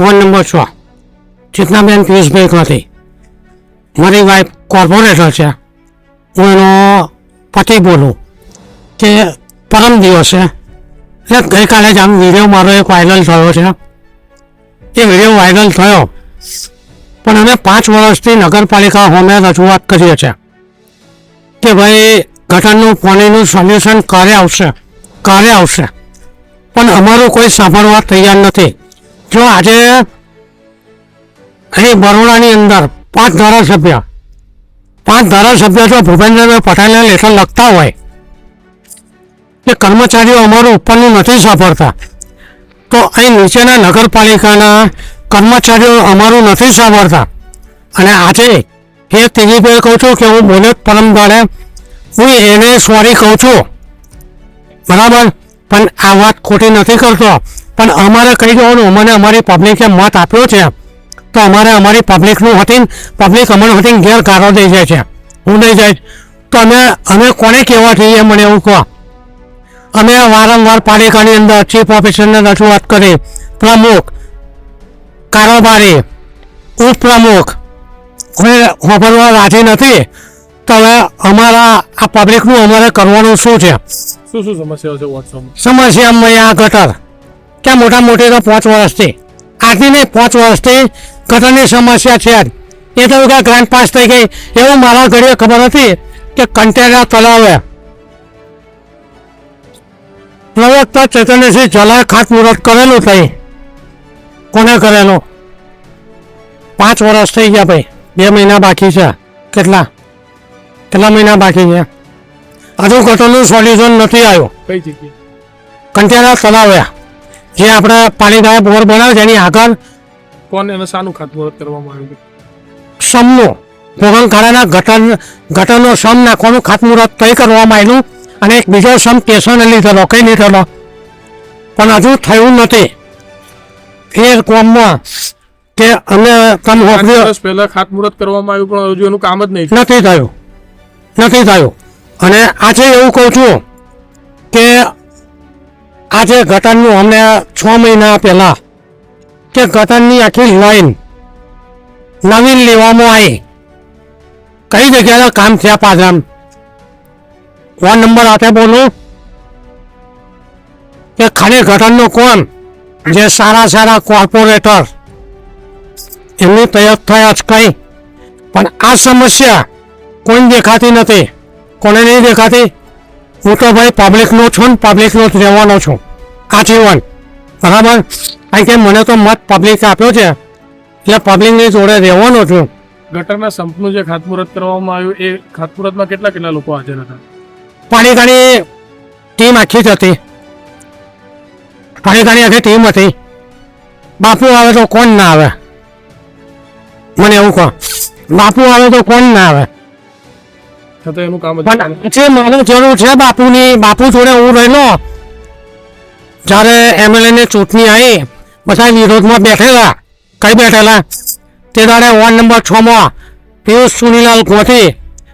Phone number છ? ચેતનાબેન પિયુષભાઈ નથી મારી વાઈફ કોર્પોરેટર છે. હું એનો પતિ બોલું કે પરમ દિવસે એટલે ગઈકાલે જ આમ વીડિયો મારો એક વાયરલ થયો છે. એ વીડિયો વાયરલ થયો. પણ અમે પાંચ વર્ષથી નગરપાલિકા હોમે રજૂઆત કરીએ છીએ કે ભાઈ, ગટરનું પાણીનું સોલ્યુશન ક્યારે આવશે? ક્યારે આવશે? પણ અમારું કોઈ સાંભળવા તૈયાર નથી. જો આજે અહીં બરોડાની અંદર પાંચ ધારાસભ્ય પાંચ ધારાસભ્ય જો ભૂપેન્દ્રભાઈ પટેલને લેટર લખતા હોય કે કર્મચારીઓ અમારું ઉપરનું નથી સાંભળતા. તો અહીં નીચેના નગરપાલિકાના કર્મચારીઓ અમારું નથી સાંભળતા. અને આજે એ તેજીભાઈ કહું છું કે હું બોલે પરમ દાડે. હું એને સોરી કહું છું. બરાબર? પણ આ વાત ખોટી નથી કરતો. પણ અમારે કહી દેવાનું અમને અમારી પબ્લિકે મત આપ્યો છે. તો અમારે અમારી પબ્લિકનું હતી પબ્લિક અમારું હતી ગેરકારો થઈ દઈ જાય છે. હું નહીં જાય. તો અમે અમે કોને કહેવા જોઈએ મને એવું કહો. અમે વારંવાર પાલિકાની અંદર ચીફ ઓફિસરને રજૂઆત કરી. પ્રમુખ કારોબારી ઉપપ્રમુખ કોઈ વાપરવા રાજી નથી. તો હવે અમારા આ પબ્લિકનું અમારે કરવાનું શું છે? શું શું સમસ્યાઓ છે? સમસ્યામાં આ ગટર ક્યાં મોટા મોટી તો પાંચ વર્ષથી આજની નહીં પાંચ વર્ષથી ગટરની સમસ્યા છે જ એ તો કે ગ્રાન્ટ પાસ થઈ ગઈ. એવું મારા ઘડીએ ખબર હતી કે કન્ટેનર તલાવે પ્રવક્તા ચેતનસિંહ જલાએ ખાતમુહૂર્ત કરેલું થઈ કોને કરેલું? પાંચ વર્ષ થઈ ગયા ભાઈ. બે મહિના બાકી છે. કેટલા? કેટલા મહિના બાકી છે? હજુ ગટરનું સોલ્યુશન નથી આવ્યું. કઈ તળાવ્યા જે આપણા પાણીદાય બોર બનાવે છે એની આગળ કોણ એને શાનું ખાતમુહૂર્ત કરવામાં આવ્યું? સમનો ભોગણખાડાના ગટર ગટરનો સમ નાખવાનું ખાતમુહૂર્ત તય કરવામાં આવ્યું અને એક બીજો સમ કેશોને લીધેલો કઈ લીધેલો. પણ હજુ થયું નથી. એ કોમમાં કે અમે તમે પહેલા ખાતમુહૂર્ત કરવામાં આવ્યું પણ હજુ એનું કામ જ નહીં નથી થયું. નથી થયું. અને આજે એવું કહું છું કે આજે ઘટનનું અમને છ મહિના પહેલાં કે ઘટનની આખી લાઈન નવીન લેવામાં આવી. કઈ જગ્યાએ કામ થયા પાછા ફોન નંબર આપે બોલું? કે ખાલી ઘટનનો કોણ? જે સારા સારા કોર્પોરેટર એમની તૈયાર થયા જ કંઈ. પણ આ સમસ્યા કોઈ દેખાતી નથી. કોને નહીં દેખાતી? હું તો ભાઈ પબ્લિકનો છું ને પબ્લિકનો જ રહેવાનો છું. આજીવન બરાબર? કારણ કે મને તો મત પબ્લિક આપ્યો છે. એટલે પબ્લિકની જોડે રહેવાનો છું. ગટરના સંપનું જે ખાતમુહૂર્ત કરવામાં આવ્યું એ ખાતમુહૂર્તમાં કેટલા કેટલા લોકો હાજર હતા? પાણીકાની ટીમ આખી જ હતી. પાણીકાની આખી ટીમ હતી. બાપુ આવે તો કોણ ના આવે? મને એવું કહો. બાપુ આવે તો કોણ ના આવે? છતાં એનું કામ જે પણ મારે જરૂર છે બાપુની બાપુ જોડે હું રહેલો જ્યારે એમએલએ ની ચૂંટણી આવી બધા વિરોધમાં બેઠેલા. કઈ બેઠેલા? તે દાડે વોર્ડ નંબર છ માં પિયુષ સુનીલાલ કોઠી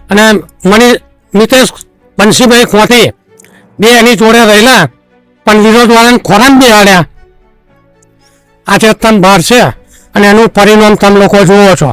અને મની, મિતેશ બંસીભાઈ કોઠી બે એની જોડે રહેલા, પણ વિરોધ વાળાને ખોરામ બેહાડ્યા. આજે તમ બહાર છે અને એનું પરિણામ તમે લોકો જુઓ છો.